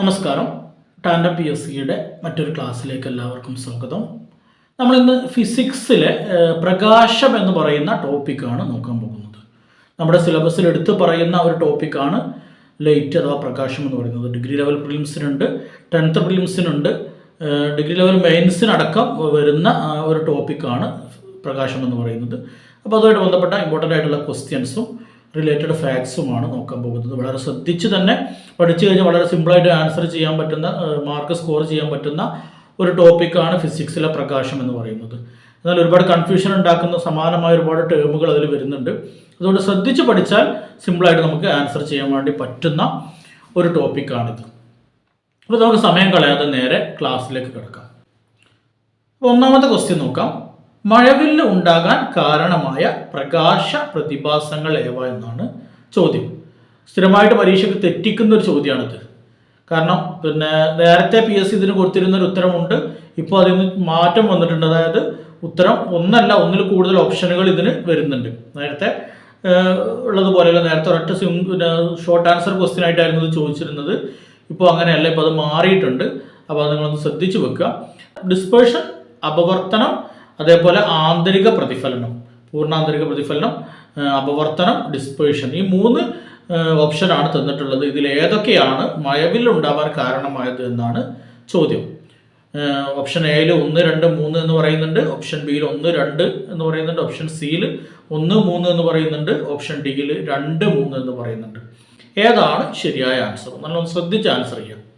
നമസ്കാരം. ടാൻഡ P S സിയുടെ മറ്റൊരു ക്ലാസ്സിലേക്ക് എല്ലാവർക്കും സ്വാഗതം. നമ്മളിന്ന് ഫിസിക്സിലെ പ്രകാശം എന്ന് പറയുന്ന ടോപ്പിക്കാണ് നോക്കാൻ പോകുന്നത്. നമ്മുടെ സിലബസിൽ എടുത്തു പറയുന്ന ഒരു ടോപ്പിക്കാണ് ലൈറ്റ് അഥവാ പ്രകാശം എന്ന് പറയുന്നത്. ഡിഗ്രി ലെവൽ പ്രിലിംസിനുണ്ട് ടെൻത്ത് പ്രിലിംസിനുണ്ട് ഡിഗ്രി ലെവൽ മെയിൻസിനടക്കം വരുന്ന ഒരു ടോപ്പിക്കാണ് പ്രകാശം എന്ന് പറയുന്നത്. അപ്പോൾ അതുമായിട്ട് ബന്ധപ്പെട്ട ഇമ്പോർട്ടന്റ് ആയിട്ടുള്ള ക്വസ്റ്റ്യൻസും റിലേറ്റഡ് ഫാക്ട്സുമാണ് നോക്കാൻ പോകുന്നത്. വളരെ ശ്രദ്ധിച്ച് തന്നെ പഠിച്ചു കഴിഞ്ഞാൽ വളരെ സിമ്പിളായിട്ട് ആൻസർ ചെയ്യാൻ പറ്റുന്ന മാർക്ക് സ്കോർ ചെയ്യാൻ പറ്റുന്ന ഒരു ടോപ്പിക്കാണ് ഫിസിക്സിലെ പ്രകാശം എന്ന് പറയുന്നത്. എന്നാൽ ഒരുപാട് കൺഫ്യൂഷൻ ഉണ്ടാക്കുന്ന സമാനമായ ഒരുപാട് ടേമുകൾ അതിൽ വരുന്നുണ്ട്. അതുകൊണ്ട് ശ്രദ്ധിച്ച് പഠിച്ചാൽ സിമ്പിളായിട്ട് നമുക്ക് ആൻസർ ചെയ്യാൻ വേണ്ടി പറ്റുന്ന ഒരു ടോപ്പിക്കാണിത് അപ്പോൾ നമുക്ക് സമയം കളയാതെ നേരെ ക്ലാസ്സിലേക്ക് കിടക്കാം. അപ്പോൾ ഒന്നാമത്തെ ക്വസ്റ്റ്യൻ നോക്കാം. മഴവില്ല് ഉണ്ടാകാൻ കാരണമായ പ്രകാശ പ്രതിഭാസങ്ങൾ ഏവ എന്നാണ് ചോദ്യം. സ്ഥിരമായിട്ട് പരീക്ഷയ്ക്ക് തെറ്റിക്കുന്ന ഒരു ചോദ്യമാണിത് കാരണം പിന്നെ നേരത്തെ പി എസ് സി ഇതിന് കൊടുത്തിരുന്ന ഒരു ഉത്തരമുണ്ട്. ഇപ്പോൾ അതിൽ നിന്ന് മാറ്റം വന്നിട്ടുണ്ട്. അതായത് ഉത്തരം ഒന്നല്ല ഒന്നിൽ കൂടുതൽ ഓപ്ഷനുകൾ ഇതിന് വരുന്നുണ്ട്. നേരത്തെ ഉള്ളതുപോലെയല്ല. നേരത്തെ ഒരൊറ്റ സിം പിന്നെ ഷോർട്ട് ആൻസർ ക്വസ്റ്റ്യൻ ആയിട്ടായിരുന്നു ഇത് ചോദിച്ചിരുന്നത്. ഇപ്പോൾ അങ്ങനെയല്ല. ഇപ്പോൾ അത് മാറിയിട്ടുണ്ട്. അപ്പോൾ അത് നിങ്ങളൊന്ന് ശ്രദ്ധിച്ചു വെക്കുക. ഡിസ്പേർഷൻ അപവർത്തനം അതേപോലെ ആന്തരിക പ്രതിഫലനം പൂർണാന്തരിക പ്രതിഫലനം അപവർത്തനം ഡിസ്പേഷൻ ഈ മൂന്ന് ഓപ്ഷനാണ് തന്നിട്ടുള്ളത്. ഇതിൽ ഏതൊക്കെയാണ് മഴവിൽ ഉണ്ടാവാൻ കാരണമായത് എന്നാണ് ചോദ്യം. ഓപ്ഷൻ എയിൽ ഒന്ന് രണ്ട് മൂന്ന് എന്ന് പറയുന്നുണ്ട്. ഓപ്ഷൻ ബിയിൽ ഒന്ന് രണ്ട് എന്ന് പറയുന്നുണ്ട്. ഓപ്ഷൻ സിയിൽ ഒന്ന് മൂന്ന് എന്ന് പറയുന്നുണ്ട്. ഓപ്ഷൻ ഡിയിൽ രണ്ട് മൂന്ന് എന്ന് പറയുന്നുണ്ട്. ഏതാണ് ശരിയായ ആൻസർ നല്ലോണം ശ്രദ്ധിച്ച് ആൻസർ ചെയ്യാം.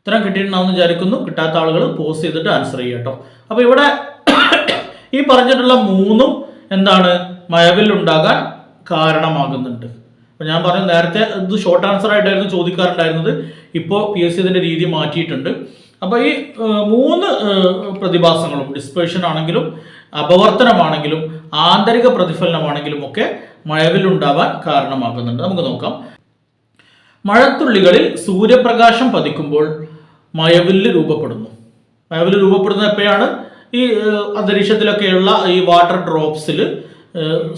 ഉത്തരം കിട്ടിയിട്ടുണ്ടാവുമെന്ന് വിചാരിക്കുന്നു. കിട്ടാത്ത ആളുകൾ പോസ് ചെയ്തിട്ട് ആൻസർ ചെയ്യുക കേട്ടോ. അപ്പോൾ ഇവിടെ ഈ പറഞ്ഞിട്ടുള്ള മൂന്നും എന്താണ് മഴവില്ലുണ്ടാകാൻ കാരണമാകുന്നുണ്ട്. അപ്പോൾ ഞാൻ പറഞ്ഞു നേരത്തെ ഇത് ഷോർട്ട് ആൻസർ ആയിട്ടായിരുന്നു ചോദിക്കാറുണ്ടായിരുന്നത്. ഇപ്പോൾ പി എസ് സി ഇതിന്റെ രീതി മാറ്റിയിട്ടുണ്ട്. അപ്പോൾ ഈ മൂന്ന് പ്രതിഭാസങ്ങളും ഡിസ്പേഷൻ ആണെങ്കിലും അപവർത്തനമാണെങ്കിലും ആന്തരിക പ്രതിഫലനമാണെങ്കിലും ഒക്കെ മഴവിലുണ്ടാവാൻ കാരണമാകുന്നുണ്ട്. നമുക്ക് നോക്കാം. മഴത്തുള്ളികളിൽ സൂര്യപ്രകാശം പതിക്കുമ്പോൾ മഴവില്ല് രൂപപ്പെടുന്നു. മയവിൽ രൂപപ്പെടുന്നത് എപ്പോഴാണ്? ഈ അന്തരീക്ഷത്തിലൊക്കെയുള്ള ഈ വാട്ടർ ഡ്രോപ്സിൽ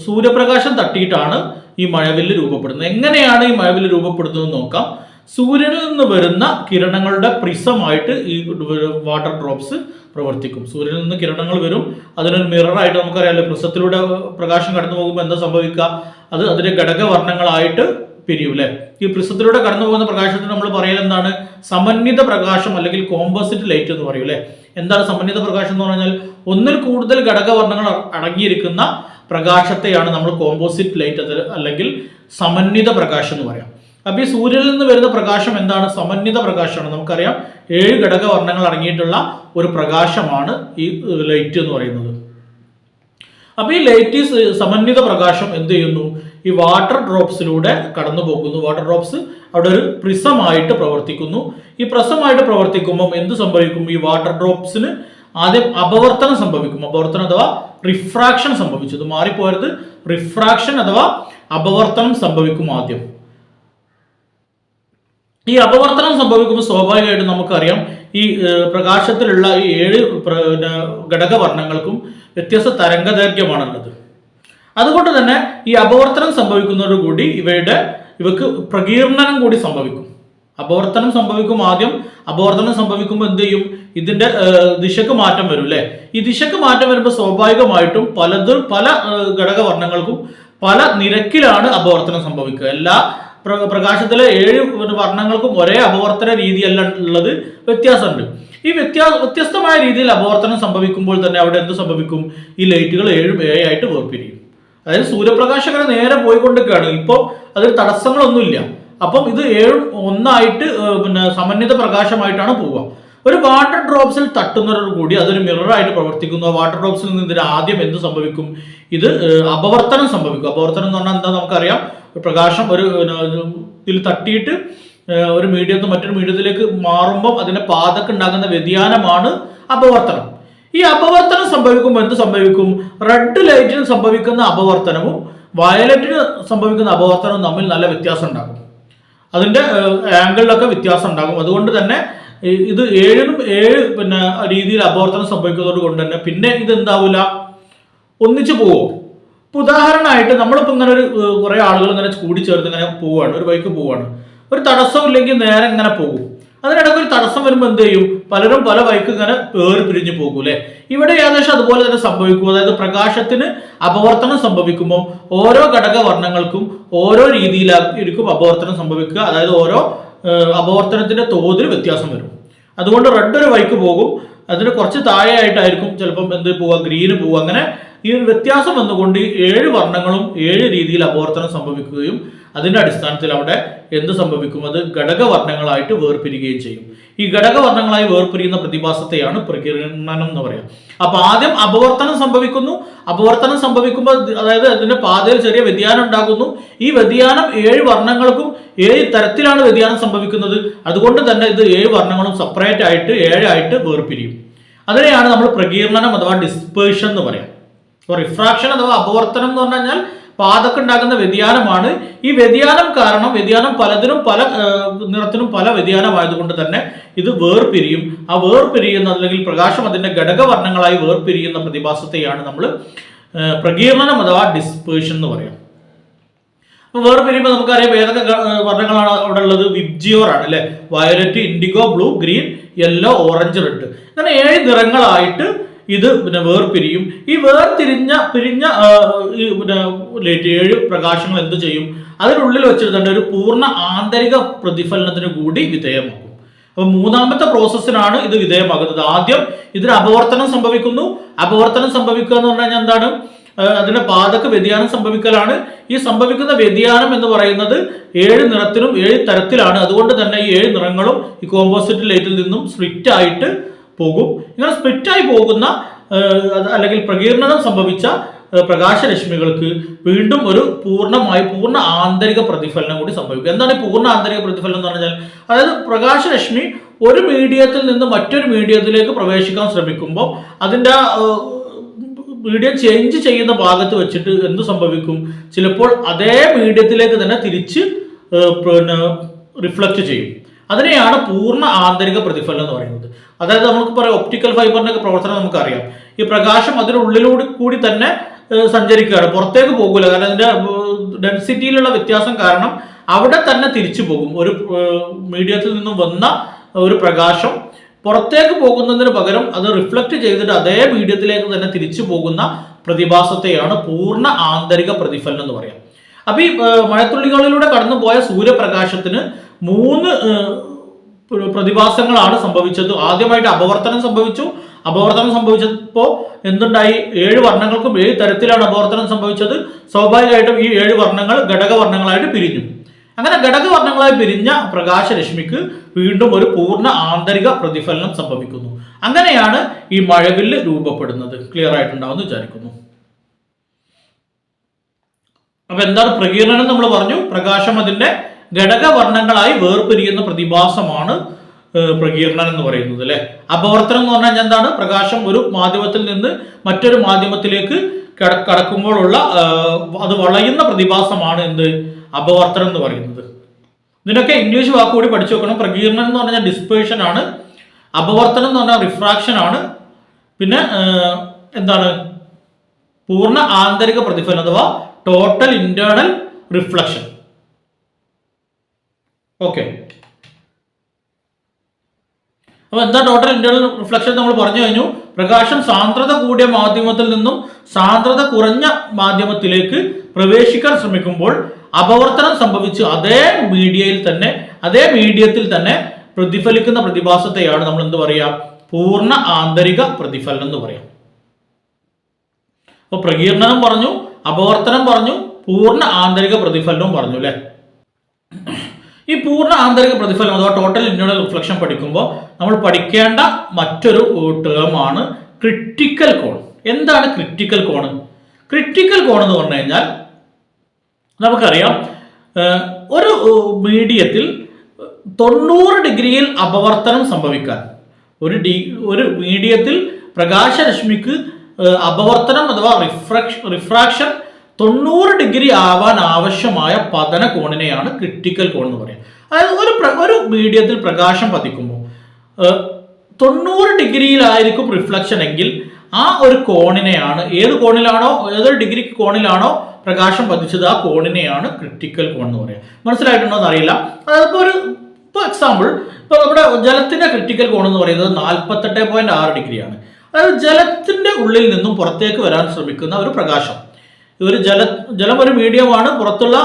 സൂര്യപ്രകാശം തട്ടിയിട്ടാണ് ഈ മഴവില്ല് രൂപപ്പെടുന്നത്. എങ്ങനെയാണ് ഈ മഴവില്ല് രൂപപ്പെടുന്നത് നോക്കാം. സൂര്യനിൽ നിന്ന് വരുന്ന കിരണങ്ങളുടെ പ്രിസമായിട്ട് ഈ വാട്ടർ ഡ്രോപ്സ് പ്രവർത്തിക്കും. സൂര്യനിൽ നിന്ന് കിരണങ്ങൾ വരും. അതിനൊരു മിററായിട്ട് നമുക്കറിയാമല്ലോ പ്രിസത്തിലൂടെ പ്രകാശം കടന്നു പോകുമ്പോൾ എന്താ സംഭവിക്കുക? അത് അതിന്റെ ഘടകവർണങ്ങളായിട്ട് പിരിയും അല്ലെ ഈ പ്രിസത്തിലൂടെ കടന്നു പോകുന്ന പ്രകാശത്തിന് നമ്മൾ പറയൽ എന്താണ്? സമന്വിത പ്രകാശം അല്ലെങ്കിൽ കോമ്പോസിറ്റ് ലൈറ്റ് എന്ന് പറയും അല്ലെ? എന്താണ് സമന്വിത പ്രകാശം എന്ന് പറഞ്ഞാൽ? ഒന്നിൽ കൂടുതൽ ഘടകവർണങ്ങൾ അടങ്ങിയിരിക്കുന്ന പ്രകാശത്തെയാണ് നമ്മൾ കോമ്പോസിറ്റ് ലൈറ്റ് അല്ലെങ്കിൽ സമന്വിത പ്രകാശം എന്ന് പറയാം. അപ്പൊ ഈ സൂര്യനിൽ നിന്ന് വരുന്ന പ്രകാശം എന്താണ്? സമന്വിത പ്രകാശമാണ്. നമുക്കറിയാം ഏഴ് ഘടകവർണങ്ങൾ അടങ്ങിയിട്ടുള്ള ഒരു പ്രകാശമാണ് ഈ ലൈറ്റ് എന്ന് പറയുന്നത്. അപ്പൊ ഈ ലൈറ്റ് സമന്വിത പ്രകാശം എന്ത് ചെയ്യുന്നു? ഈ വാട്ടർ ഡ്രോപ്സിലൂടെ കടന്നു പോകുന്നു വാട്ടർ ഡ്രോപ്സ് അവിടെ ഒരു പ്രിസമായിട്ട് പ്രവർത്തിക്കുന്നു. ഈ പ്രസമായിട്ട് പ്രവർത്തിക്കുമ്പം എന്ത് സംഭവിക്കും? ഈ വാട്ടർ ഡ്രോപ്സിന് ആദ്യം അപവർത്തനം സംഭവിക്കും. അപവർത്തനം അഥവാ റിഫ്രാക്ഷൻ സംഭവിച്ചു. ഇത് മാറിപ്പോയത് റിഫ്രാക്ഷൻ അഥവാ അപവർത്തനം സംഭവിക്കും ആദ്യം. ഈ അപവർത്തനം സംഭവിക്കുമ്പോൾ സ്വാഭാവികമായിട്ടും നമുക്കറിയാം ഈ പ്രകാശത്തിലുള്ള ഈ ഏഴ് ഘടകവർണങ്ങൾക്കും വ്യത്യസ്ത തരംഗദൈർഘ്യമാണുള്ളത്. അതുകൊണ്ട് തന്നെ ഈ അപവർത്തനം സംഭവിക്കുന്നതോടുകൂടി ഇവയുടെ ഇവക്ക് പ്രകീർണനം കൂടി സംഭവിക്കും. അപവർത്തനം സംഭവിക്കും ആദ്യം. അപവർത്തനം സംഭവിക്കുമ്പോൾ എന്ത് ചെയ്യും? ഇതിന്റെ ദിശക്ക് മാറ്റം വരും അല്ലേ ഈ ദിശക്ക് മാറ്റം വരുമ്പോൾ സ്വാഭാവികമായിട്ടും പലത് പല ഘടകവർണങ്ങൾക്കും പല നിരക്കിലാണ് അപവർത്തനം സംഭവിക്കുക. എല്ലാ പ്ര- പ്രകാശത്തിലെ ഏഴ് വർണങ്ങൾക്കും ഒരേ അപവർത്തന രീതിയല്ല ഉള്ളത്. വ്യത്യാസമുണ്ട്. ഈ വ്യത്യാ വ്യത്യസ്തമായ രീതിയിൽ അപവർത്തനം സംഭവിക്കുമ്പോൾ തന്നെ അവിടെ എന്ത് സംഭവിക്കും? ഈ ലൈറ്റുകൾ ഏഴും ഏഴായിട്ട് വേർപിരിയും. അതായത് സൂര്യപ്രകാശം അങ്ങനെ നേരെ പോയിക്കൊണ്ടിരിക്കുകയാണ്. ഇപ്പോൾ അതിൽ തടസ്സങ്ങളൊന്നുമില്ല. അപ്പം ഇത് ഏഴും ഒന്നായിട്ട് പിന്നെ സമന്വിത പ്രകാശമായിട്ടാണ് പോവുക. ഒരു വാട്ടർ ഡ്രോപ്സിൽ തട്ടുന്നതോടു കൂടി അതൊരു മിററായിട്ട് പ്രവർത്തിക്കുന്നു. വാട്ടർ ഡ്രോപ്സിൽ നിന്ന് ഇതിന് ആദ്യം എന്ത് സംഭവിക്കും? ഇത് അപവർത്തനം സംഭവിക്കും. അപവർത്തനം എന്ന് പറഞ്ഞാൽ എന്താ നമുക്കറിയാം? പ്രകാശം ഒരു ഇതിൽ തട്ടിയിട്ട് ഒരു മീഡിയത്തിൽ മറ്റൊരു മീഡിയത്തിലേക്ക് മാറുമ്പോൾ അതിന്റെ പാതക്ക് ഉണ്ടാകുന്ന വ്യതിയാനമാണ് അപവർത്തനം. ഈ അപവർത്തനം സംഭവിക്കുമ്പോൾ എന്ത് സംഭവിക്കും? റെഡ് ലൈറ്റിന് സംഭവിക്കുന്ന അപവർത്തനവും വയലറ്റിന് സംഭവിക്കുന്ന അപവർത്തനവും തമ്മിൽ നല്ല വ്യത്യാസം ഉണ്ടാകും. അതിന്റെ ആംഗിളിലൊക്കെ വ്യത്യാസം ഉണ്ടാകും. അതുകൊണ്ട് തന്നെ ഇത് ഏഴിനും ഏഴ് പിന്നെ രീതിയിൽ അപവർത്തനം സംഭവിക്കുന്നതോട് കൊണ്ട് തന്നെ പിന്നെ ഇത് എന്താവില്ല ഒന്നിച്ചു പോവും? ഇപ്പൊ ഉദാഹരണമായിട്ട് നമ്മളിപ്പോൾ ഇങ്ങനെ ഒരു കുറെ ആളുകൾ ഇങ്ങനെ കൂടിച്ചേർന്ന് ഇങ്ങനെ പോവാണ് ഒരു ബൈക്ക് പോവാണ്. ഒരു തടസ്സമില്ലെങ്കിൽ നേരെ ഇങ്ങനെ പോകും. അതിനിടയ്ക്ക് ഒരു തടസ്സം വരുമ്പോൾ എന്ത് ചെയ്യും? പലരും പല ബൈക്ക് ഇങ്ങനെ പേര് പിരിഞ്ഞു പോകും അല്ലെ ഇവിടെ ഏകദേശം അതുപോലെ തന്നെ സംഭവിക്കും. അതായത് പ്രകാശത്തിന് അപവർത്തനം സംഭവിക്കുമ്പോൾ ഓരോ ഘടക വർണങ്ങൾക്കും ഓരോ രീതിയിലായിരിക്കും അപവർത്തനം സംഭവിക്കുക. അതായത് ഓരോ അപവർത്തനത്തിന്റെ തോതിൽ വ്യത്യാസം വരും. അതുകൊണ്ട് റെഡ് ഒരു വൈക്ക് പോകും. അതിന് കുറച്ച് താഴെയായിട്ടായിരിക്കും ചിലപ്പം എന്ത് പോവുക? ഗ്രീന് പോവുക. അങ്ങനെ ഈ ഒരു വ്യത്യാസം വന്നുകൊണ്ട് ഏഴ് വർണങ്ങളും ഏഴ് രീതിയിൽ അപവർത്തനം സംഭവിക്കുകയും അതിന്റെ അടിസ്ഥാനത്തിൽ അവിടെ എന്ത് സംഭവിക്കും? അത് ഘടകവർണങ്ങളായിട്ട് വേർപിരിയുകയും ചെയ്യും. ഈ ഘടകവർണങ്ങളായി വേർപിരിയുന്ന പ്രതിഭാസത്തെയാണ് പ്രകീർണനം എന്ന് പറയാം. അപ്പൊ ആദ്യം അപവർത്തനം സംഭവിക്കുന്നു. അപവർത്തനം സംഭവിക്കുമ്പോൾ അതായത് അതിന്റെ പാതയിൽ ചെറിയ വ്യതിയാനം ഉണ്ടാകുന്നു. ഈ വ്യതിയാനം ഏഴ് വർണങ്ങൾക്കും ഏഴ് തരത്തിലാണ് വ്യതിയാനം സംഭവിക്കുന്നത്. അതുകൊണ്ട് തന്നെ ഇത് ഏഴ് വർണങ്ങളും സെപ്പറേറ്റ് ആയിട്ട് ഏഴായിട്ട് വേർപിരിയും. അതിനെയാണ് നമ്മൾ പ്രകീർണനം അഥവാ ഡിസ്പേഷൻ എന്ന് പറയാം. അപ്പോൾ റിഫ്രാക്ഷൻ അഥവാ അപവർത്തനം എന്ന് പറഞ്ഞു കഴിഞ്ഞാൽ പാതക്ക് ഉണ്ടാകുന്ന വ്യതിയാനമാണ്. ഈ വ്യതിയാനം കാരണം വ്യതിയാനം പലതിനും പല നിറത്തിനും പല വ്യതിയാനമായതുകൊണ്ട് തന്നെ ഇത് വേർപിരിയും. ആ വേർപിരിയുന്ന അല്ലെങ്കിൽ പ്രകാശം അതിന്റെ ഘടകവർണങ്ങളായി വേർപിരിയുന്ന പ്രതിഭാസത്തെയാണ് നമ്മൾ പ്രകീർണനം അഥവാ ഡിസ്പേഷൻ എന്ന് പറയാം. അപ്പോൾ വേർപിരിയുമ്പോൾ നമുക്കറിയാം ഏതൊക്കെ വർണങ്ങളാണ് അവിടെ ഉള്ളത്? വിബ്ജിയോറാണ് അല്ലെ? Violet indigo blue green yellow orange red. അങ്ങനെ ഏഴ് നിറങ്ങളായിട്ട് ഇത് പിന്നെ വേർപിരിയും. ഈ വേർതിരിഞ്ഞ പിരിഞ്ഞ പിന്നെ ഏഴ് പ്രകാശങ്ങൾ എന്ത് ചെയ്യും? അതിനുള്ളിൽ വെച്ചിരുന്ന ഒരു പൂർണ ആന്തരിക പ്രതിഫലനത്തിന് കൂടി വിധേയമാകും അപ്പൊ മൂന്നാമത്തെ പ്രോസസ്സിനാണ് ഇത് വിധേയമാകുന്നത്. ആദ്യം ഇതിന് അപവർത്തനം സംഭവിക്കുന്നു. അപവർത്തനം സംഭവിക്കുക എന്ന് പറഞ്ഞാൽ എന്താണ്? അതിന്റെ പാതക്ക് വ്യതിയാനം സംഭവിക്കലാണ്. ഈ സംഭവിക്കുന്ന വ്യതിയാനം എന്ന് പറയുന്നത് ഏഴ് നിറത്തിലും ഏഴ് തരത്തിലാണ്. അതുകൊണ്ട് തന്നെ ഈ ഏഴ് നിറങ്ങളും ഈ കോമ്പോസിറ്റ് ലൈറ്റിൽ നിന്നും സ്പ്ലിറ്റ് ആയിട്ട് പോകും. ഇങ്ങനെ സ്പ്ലിറ്റായി പോകുന്ന അല്ലെങ്കിൽ പ്രകീർണനം സംഭവിച്ച പ്രകാശരശ്മികൾക്ക് വീണ്ടും ഒരു പൂർണമായി പൂർണ ആന്തരിക പ്രതിഫലനം കൂടി സംഭവിക്കും. എന്താണ് ഈ പൂർണ ആന്തരിക പ്രതിഫലനം എന്ന് പറഞ്ഞാൽ? അതായത് പ്രകാശരശ്മി ഒരു മീഡിയത്തിൽ നിന്ന് മറ്റൊരു മീഡിയത്തിലേക്ക് പ്രവേശിക്കാൻ ശ്രമിക്കുമ്പോൾ അതിന്റെ മീഡിയം ചേഞ്ച് ചെയ്യുന്ന ഭാഗത്ത് വെച്ചിട്ട് എന്ത് സംഭവിക്കും? ചിലപ്പോൾ അതേ മീഡിയത്തിലേക്ക് തന്നെ തിരിച്ച് പിന്നെ റിഫ്ലക്റ്റ് ചെയ്യും. അതിനെയാണ് പൂർണ ആന്തരിക പ്രതിഫലനം എന്ന് പറയുന്നത്. അതായത് നമുക്ക് പറയാം ഒപ്റ്റിക്കൽ ഫൈബറിന്റെ പ്രവർത്തനം നമുക്കറിയാം. ഈ പ്രകാശം അതിനുള്ളിലൂടെ കൂടി തന്നെ സഞ്ചരിക്കുകയാണ്. പുറത്തേക്ക് പോകില്ല കാരണം അതിന്റെ ഡെൻസിറ്റിയിലുള്ള വ്യത്യാസം കാരണം അവിടെ തന്നെ തിരിച്ചു പോകും. ഒരു മീഡിയത്തിൽ നിന്നും വന്ന ഒരു പ്രകാശം പുറത്തേക്ക് പോകുന്നതിന് പകരം അത് റിഫ്ലക്റ്റ് ചെയ്തിട്ട് അതേ മീഡിയത്തിലേക്ക് തന്നെ തിരിച്ചു പോകുന്ന പ്രതിഭാസത്തെയാണ് പൂർണ ആന്തരിക പ്രതിഫലനം എന്ന് പറയാം. അപ്പൊ ഈ മഴത്തുള്ളികളിലൂടെ കടന്നുപോയ സൂര്യപ്രകാശത്തിന് മൂന്ന് പ്രതിഭാസങ്ങളാണ് സംഭവിച്ചത്. ആദ്യമായിട്ട് അപവർത്തനം സംഭവിച്ചു. അപവർത്തനം സംഭവിച്ചപ്പോൾ എന്തുണ്ടായി? ഏഴ് വർണങ്ങൾക്കും ഏഴ് തരത്തിലാണ് അപവർത്തനം സംഭവിച്ചത്. സ്വാഭാവികമായിട്ടും ഈ ഏഴ് വർണങ്ങൾ ഘടകവർണങ്ങളായിട്ട് പിരിഞ്ഞു. അങ്ങനെ ഘടകവർണങ്ങളായി പിരിഞ്ഞ പ്രകാശരശ്മിക്ക് വീണ്ടും ഒരു പൂർണ ആന്തരിക പ്രതിഫലനം സംഭവിക്കുന്നു. അങ്ങനെയാണ് ഈ മഴവില്ല് രൂപപ്പെടുന്നത്. ക്ലിയർ ആയിട്ടുണ്ടാവുമെന്ന് വിചാരിക്കുന്നു. അപ്പൊ എന്താണ് പ്രകീർണനം നമ്മൾ പറഞ്ഞു? പ്രകാശം അതിന്റെ ഘടകവർണങ്ങളായി വേർപിരിയുന്ന പ്രതിഭാസമാണ് പ്രകീർണൻ എന്ന് പറയുന്നത് അല്ലെ? അപവർത്തനം എന്ന് പറഞ്ഞാൽ എന്താണ്? പ്രകാശം ഒരു മാധ്യമത്തിൽ നിന്ന് മറ്റൊരു മാധ്യമത്തിലേക്ക് കട കടക്കുമ്പോഴുള്ള അത് വളയുന്ന പ്രതിഭാസമാണ് എന്ത്? അപവർത്തനം എന്ന് പറയുന്നത്. ഇതിനൊക്കെ ഇംഗ്ലീഷ് വാക്കുകൂടി പഠിച്ചു വെക്കണം. പ്രകീർണൻ എന്ന് പറഞ്ഞാൽ ഡിസ്പേഷൻ ആണ്. അപവർത്തനം എന്ന് പറഞ്ഞാൽ റിഫ്രാക്ഷൻ ആണ്. പിന്നെ എന്താണ്? പൂർണ ആന്തരിക പ്രതിഫലം അഥവാ ടോട്ടൽ ഇന്റേണൽ റിഫ്ലക്ഷൻ ഓക്കെ അപ്പൊ എന്താ ടോട്ടൽ ഇന്റേണൽ റിഫ്ലക്ഷൻ നമ്മൾ പറഞ്ഞു കഴിഞ്ഞു? പ്രകാശം സാന്ദ്രത കൂടിയ മാധ്യമത്തിൽ നിന്നും സാന്ദ്രത കുറഞ്ഞ മാധ്യമത്തിലേക്ക് പ്രവേശിക്കാൻ ശ്രമിക്കുമ്പോൾ അപവർത്തനം സംഭവിച്ച് അതേ മീഡിയയിൽ തന്നെ അതേ മീഡിയത്തിൽ തന്നെ പ്രതിഫലിക്കുന്ന പ്രതിഭാസത്തെയാണ് നമ്മൾ എന്ത് പറയുക പൂർണ ആന്തരിക പ്രതിഫലനം എന്ന് പറയാം. അപ്പൊ പ്രകീർണനം പറഞ്ഞു അപവർത്തനം പറഞ്ഞു പൂർണ ആന്തരിക പ്രതിഫലനവും പറഞ്ഞു അല്ലെ? ഈ പൂർണ ആന്തരിക പ്രതിഫലനം അഥവാ ടോട്ടൽ ഇന്റേണൽ റിഫ്ലക്ഷൻ പഠിക്കുമ്പോൾ നമ്മൾ പഠിക്കേണ്ട മറ്റൊരു ടേം ആണ് ക്രിട്ടിക്കൽ കോൺ എന്താണ് ക്രിട്ടിക്കൽ കോൺ ക്രിട്ടിക്കൽ കോൺ എന്ന് പറഞ്ഞു കഴിഞ്ഞാൽ നമുക്കറിയാം ഒരു മീഡിയത്തിൽ തൊണ്ണൂറ് ഡിഗ്രിയിൽ അപവർത്തനം സംഭവിക്കാൻ. ഒരു ഡി ഒരു മീഡിയത്തിൽ പ്രകാശരശ്മിക്ക് അപവർത്തനം അഥവാ റിഫ്രക്ഷ റിഫ്രാക്ഷൻ തൊണ്ണൂറ് ഡിഗ്രി ആവാൻ ആവശ്യമായ പതന കോണിനെയാണ് ക്രിട്ടിക്കൽ കോൺ എന്ന് പറയുന്നത്. അതായത് ഒരു ഒരു മീഡിയത്തിൽ പ്രകാശം പതിക്കുമ്പോൾ തൊണ്ണൂറ് ഡിഗ്രിയിലായിരിക്കും റിഫ്ലക്ഷൻ എങ്കിൽ ആ ഒരു കോണിനെയാണ് ഏത് കോണിലാണോ ഏതൊരു ഡിഗ്രി കോണിലാണോ പ്രകാശം പതിച്ചത് ആ കോണിനെയാണ് ക്രിട്ടിക്കൽ കോൺ എന്ന് പറയുക. മനസ്സിലായിട്ടുണ്ടോ എന്ന് അറിയില്ല അതായത് ഇപ്പോൾ ഒരു ഇപ്പോൾ എക്സാമ്പിൾ ഇപ്പോൾ നമ്മുടെ ജലത്തിന്റെ ക്രിട്ടിക്കൽ കോൺ എന്ന് പറയുന്നത് നാൽപ്പത്തെട്ട് പോയിന്റ് ആറ് ഡിഗ്രിയാണ്. അതായത് ജലത്തിന്റെ ഉള്ളിൽ നിന്നും പുറത്തേക്ക് വരാൻ ശ്രമിക്കുന്ന ഒരു പ്രകാശം. ഒരു ജല ജലം ഒരു മീഡിയമാണ് പുറത്തുള്ള